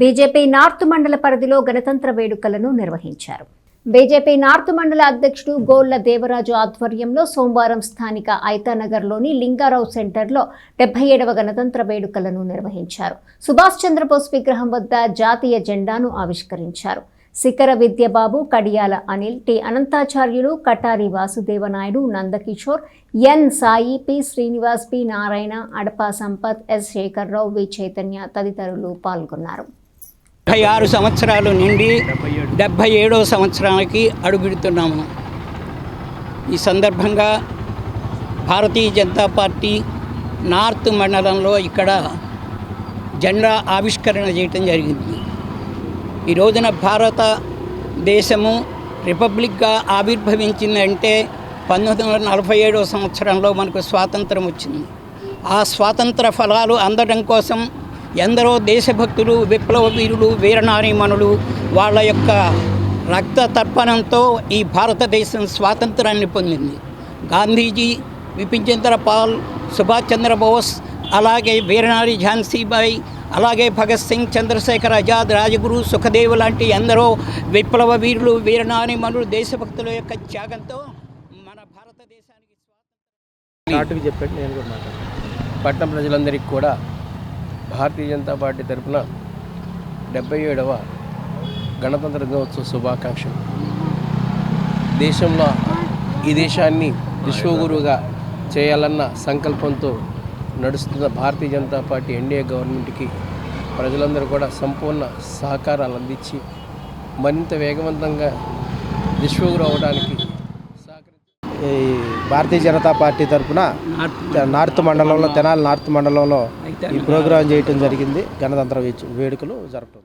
BJP north మండల పరిధిలో గణతంత్ర వేడుకలను నిర్వహించారు. బీజేపీ నార్త్ మండల అధ్యక్షుడు గోళ్ళ దేవరాజు ఆధ్వర్యంలో సోమవారం స్థానిక ఐతానగర్లోని లింగారావు సెంటర్లో డెబ్బై ఏడవ గణతంత్ర వేడుకలను నిర్వహించారు. సుభాష్ చంద్రబోస్ విగ్రహం వద్ద జాతీయ జెండాను ఆవిష్కరించారు. Sikhara Vidyababu Kadiyala Anil T Ananthacharyulu Katari Vasudevanayudu Nandakishore N Sai P Srinivas P Narayana Adapa Sampath S Sekhar Rao V Chaitanya తదితరులు పాల్గొన్నారు. డెబ్భై ఆరు సంవత్సరాలు నిండి డెబ్భై ఏడవ సంవత్సరానికి అడుగుడుతున్నాము ఈ సందర్భంగా భారతీయ జనతా పార్టీ నార్త్ మండలంలో ఇక్కడ జెండా ఆవిష్కరణ చేయటం జరిగింది. ఈ రోజున భారతదేశము రిపబ్లిక్గా ఆవిర్భవించిందంటే పంతొమ్మిది వందల నలభై ఏడవ సంవత్సరంలో మనకు స్వాతంత్రం వచ్చింది. ఆ స్వాతంత్ర ఫలాలు అందడం కోసం ఎందరో దేశభక్తులు విప్లవ వీరులు వీరనారీమణులు వాళ్ళ యొక్క రక్త తర్పణంతో ఈ భారతదేశం స్వాతంత్రాన్ని పొందింది. గాంధీజీ విపిన్ చంద్రపాల్ సుభాష్ చంద్రబోస్ అలాగే వీరనారి ఝాన్సీబాయి అలాగే భగత్ సింగ్ చంద్రశేఖర్ ఆజాద్ రాజగురు సుఖదేవ్ లాంటి ఎందరో విప్లవ వీరులు వీరనారీమణులు దేశభక్తుల యొక్క త్యాగంతో మన భారతదేశానికి స్వాతంత్రం చెప్పండి పట్టణ ప్రజలందరికీ కూడా భారతీయ జనతా పార్టీ తరఫున డెబ్బై ఏడవ గణతంత్ర దినోత్సవ శుభాకాంక్షలు. దేశంలో ఈ దేశాన్ని విశ్వగురువుగా చేయాలన్న సంకల్పంతో నడుస్తున్న భారతీయ జనతా పార్టీ ఎన్డీఏ గవర్నమెంట్కి ప్రజలందరూ కూడా సంపూర్ణ సహకారాలు అందించి మరింత వేగవంతంగా విశ్వగురు అవడానికి సహకరి భారతీయ జనతా పార్టీ తరఫున నార్త్ మండలంలో తెనాలి నార్త్ మండలంలో ఈ ప్రోగ్రాం చేయటం జరిగింది. గణతంత్ర వేచు- వేడుకలు జరపడం